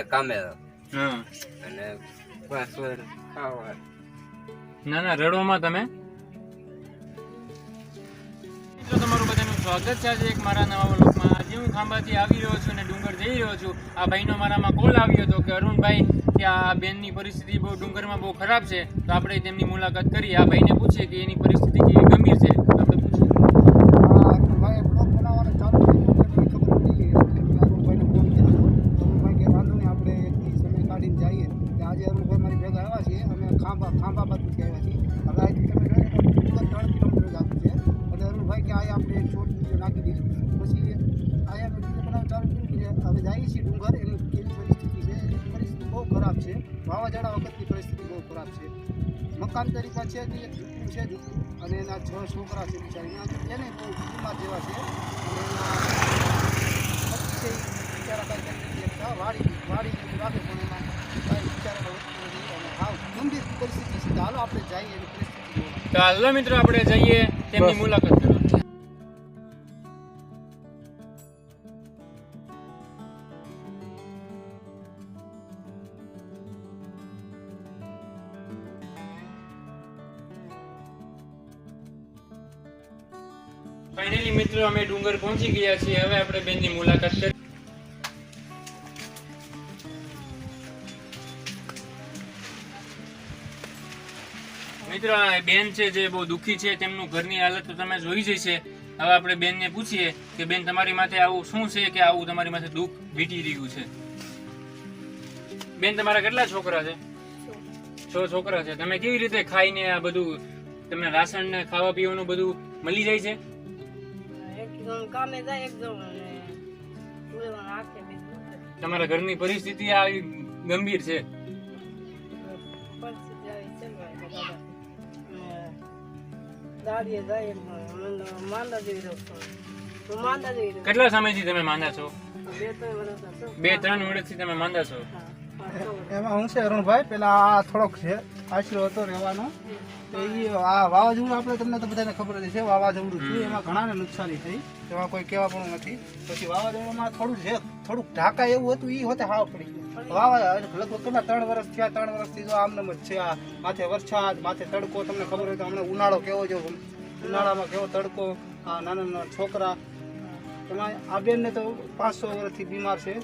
એક કામે. અને પાસવર્ડ ખાવા. ના ના રડવામાં તમે. મિત્રો તમારું બધાનું સ્વાગત છે આજે એક મારા નવા વ્લોગમાં. આજે હું ખાંભાથી આવી રહ્યો છું અને ડુંગર જઈ રહ્યો છું. આ ભાઈનો મારામાં કોલ આવ્યો હતો કે અરુણભાઈ કે આ બેનની પરિસ્થિતિ બહુ ડુંગરમાં બહુ ખરાબ છે. તો આપણે તેમની મુલાકાત કરી. આ ભાઈને પૂછીએ કે એની પરિસ્થિતિ કેવી ગંભીર છે. આજે અરુણભાઈ મારી ભેગા આવ્યા છીએ, અમે ખાંભા ખાંભા બાજુથી આવ્યા છીએ. હવે તમે ત્રણ કિલોમીટર જ આખું છે. અને અરુણભાઈ કે અહીંયા આપણે છોડ બીજો નાખી દઈશું. પછી અહીંયા વીડિયો બનાવવાનું ચાલુ કર્યું કે હવે જઈએ છીએ ડુંગર, એની કેવી પરિસ્થિતિ છે? એની પરિસ્થિતિ બહુ ખરાબ છે. વાવાઝોડા વખતની પરિસ્થિતિ બહુ ખરાબ છે. મકાન તરીકે છે જે ઝૂંપડું છે ઝૂંપડું અને એના છ છોકરા છે બિચારી. એને બહુ બીમાર જેવા છે. અને એના છે બિચારા કાંઈ વાડી જેવું રાખે પણ એમાં કાંઈ બિચારાને વધતું નથી અને હાવ ગંભીર પરિસ્થિતિ છે. હાલો આપણે જઈએ એની પરિસ્થિતિ તો હાલો મિત્રો આપણે જઈએ તેમની મુલાકાત કરવા. ફાઇનલી મિત્રો અમે ડુંગર પહોંચી ગયા છીએ. હવે આપણે બેનની મુલાકાત કરી. મિત્રો આ બેન છે જે બહુ દુઃખી છે તેમનું ઘરની હાલત તો તમે જોઈ જ છે હવે આપણે બેનને પૂછીએ કે બેન તમારી માથે આવું શું છે કે આવું તમારી માથે દુઃખ વીટી રહ્યું છે? બેન તમારા કેટલા છોકરા છે? છ છોકરા છે. તમે કેવી રીતે ખાઈને આ બધું તમને રાશન ને ખાવા પીવાનું બધું મળી જાય છે? તમારા ઘરની પરિસ્થિતિ આ ગંભીર છે. દાડીએ જાય માંદા જેવી રહું છું માંદા જેવી કેટલા સમયથી તમે માંદા છો? બે ત્રણ વર્ષથી તમે માંદા છો. એમાં હું છે અરુણભાઈ પેલા આ થોડોક છે આશરો હતો રહેવાનો. તો એ આ વાવાઝોડું આપણે તમને તો બધાને ખબર જ છે વાવાઝોડું થયું એમાં ઘણાને નુકસાની થઈ એમાં કોઈ કહેવા પણ નથી. પછી વાવાઝોડામાં થોડું છે થોડુંક ઢાકા એવું હતું એ હોતે હાવ પડી ગયું. વાવાઝોડા લગભગ કેટલા ત્રણ વર્ષ થયા ત્રણ વર્ષથી તો આમને જ છે આ. માથે વરસાદ માથે તડકો તમને ખબર હોય તો હમણાં ઉનાળો કેવો જો ઉનાળામાં કેવો તડકો? આ નાના નાના છોકરા. એમાં આ બેનને તો પાંચસો વર્ષથી બીમાર છે.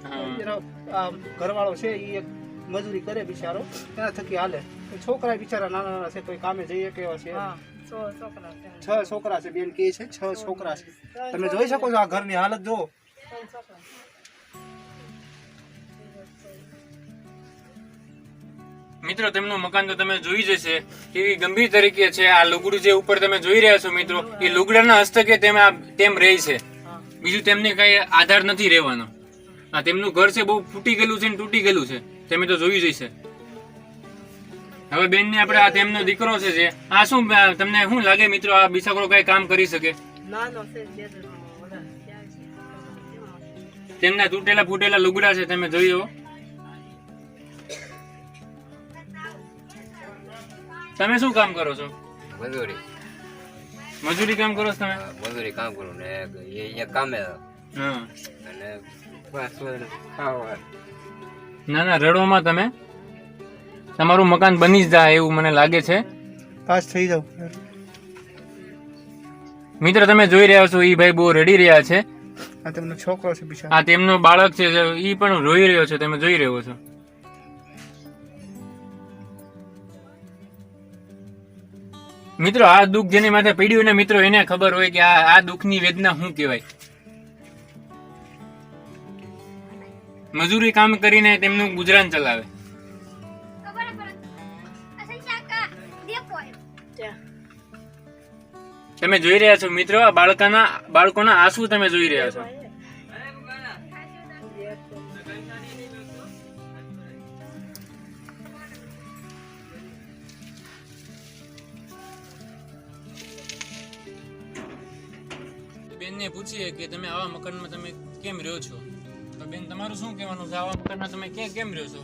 એનો આ ઘરવાળો છે એ એક મજૂરી કરે બિચારો. એના થકી હાલે. છોકરા બિચારા નાના નાના છે કોઈ કામે જઈએ કેવા છે છ છોકરા છે. છ છોકરા છે બેન કે છે છ છોકરા છે. તમે જોઈ શકો છો આ ઘરની હાલત જો મિત્રો તેમનું મકાન તો તમે જોઈ જશે કેવી ગંભીર તરીકે છે આ લુગડું જે ઉપર તમે જોઈ રહ્યા છો મિત્રો એ લુગડાના હસ્તકે તેમ તેમ રહે છે. બીજું તેમને કઈ આધાર નથી રહેવાનો. આ તેમનું ઘર છે બહુ ફૂટી ગયેલું છે ને તૂટી ગયેલું છે. તમે તો જોઈ જશે હવે બેન ને આપણે આ તેમનો દીકરો છે જે આ શું તમને શું લાગે મિત્રો આ બિસાકડો કઈ કામ કરી શકે? તેમના તૂટેલા ફૂટેલા લુગડા છે તમે જોયો તમે શું કામ કરો છો? મજૂરી. મજૂરી કામ કરો છો તમે? મજૂરી કામ કરું ને એ કામે. હા. અને ખાવા. ના ના રડવામાં તમે? તમારું મકાન બની જ જાય એવું મને લાગે છે. પાસ થઈ જાવ મિત્ર તમે જોઈ રહ્યા છો ઈ ભાઈ બહુ રડી રહ્યા છે. આ તેમનો છોકરો છે બિચારો આ તેમનો બાળક છે ઈ પણ રોઈ રહ્યો છે તમે જોઈ રહ્યો છો. મિત્રો આ દુઃખ જેની માથે પીડ્યું ને મિત્રો એને ખબર હોય કે આ આ દુઃખની વેદના શું કહેવાય? મજૂરી કામ કરીને તેમનું ગુજરાન ચલાવે. તમે જોઈ રહ્યા છો મિત્રો આ બાળકાના બાળકોના આંસુ તમે જોઈ રહ્યા છો. બેનને પૂછીએ કે તમે આવા મકાનમાં તમે કેમ રહ્યો છો? તો બેન તમારું શું કહેવાનું છે? આવા મકાનમાં તમે કે કેમ રહ્યો છો?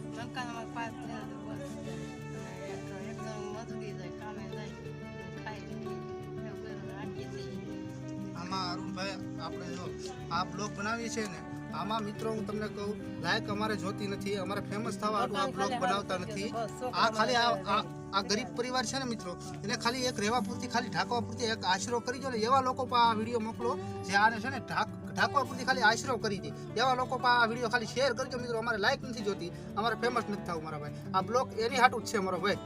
આમાં અરુણભાઈ આપણે જો આ બ્લોગ બનાવીએ છીએ ને આમાં મિત્રો હું તમને કહું લાયક અમારે જોતી નથી અમારે ફેમસ થવા આ બ્લોગ બનાવતા નથી. આ ખાલી આ આ- આ ગરીબ પરિવાર છે ને મિત્રો એને ખાલી એક રહેવા પૂરતી ખાલી ઢાંકવા પૂરતી એક આશરો કરી દો ને એવા લોકો પર આ વીડિયો મોકલો જે આને છે ને ઢાંક ઢાંકવા પૂરતી ખાલી આશરો કરી દે. એવા લોકો પર આ વીડિયો ખાલી શેર કરજો મિત્રો અમારે લાઈક નથી જોતી અમારે ફેમસ નથી થવું મારા ભાઈ. આ બ્લોગ એની હાટું જ છે મારો ભાઈ.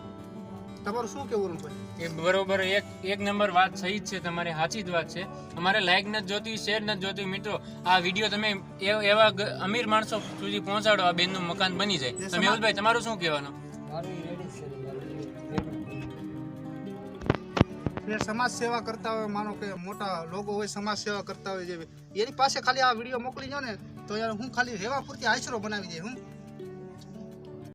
તમારું શું કેવું એ બરોબર એક એક નંબર વાત સહી જ છે તમારી સાચી જ વાત છે. અમારે લાઈક નથી જોતી શેર નથી જોતી મિત્રો. આ વીડિયો તમે એવા અમીર માણસો સુધી પહોંચાડો આ બેનનું મકાન બની જાય. જે તો સમાજ- મેહુલભાઈ તમારું શું કહેવાનું? સમાજ સેવા કરતા હોય માનો કે મોટા લોકો હોય સમાજ સેવા કરતા હોય જેવી. એની પાસે ખાલી આ વીડિયો મોકલી જાઓ ને તો યાર હું ખાલી રહેવા પૂરતી આશરો બનાવી દે હું.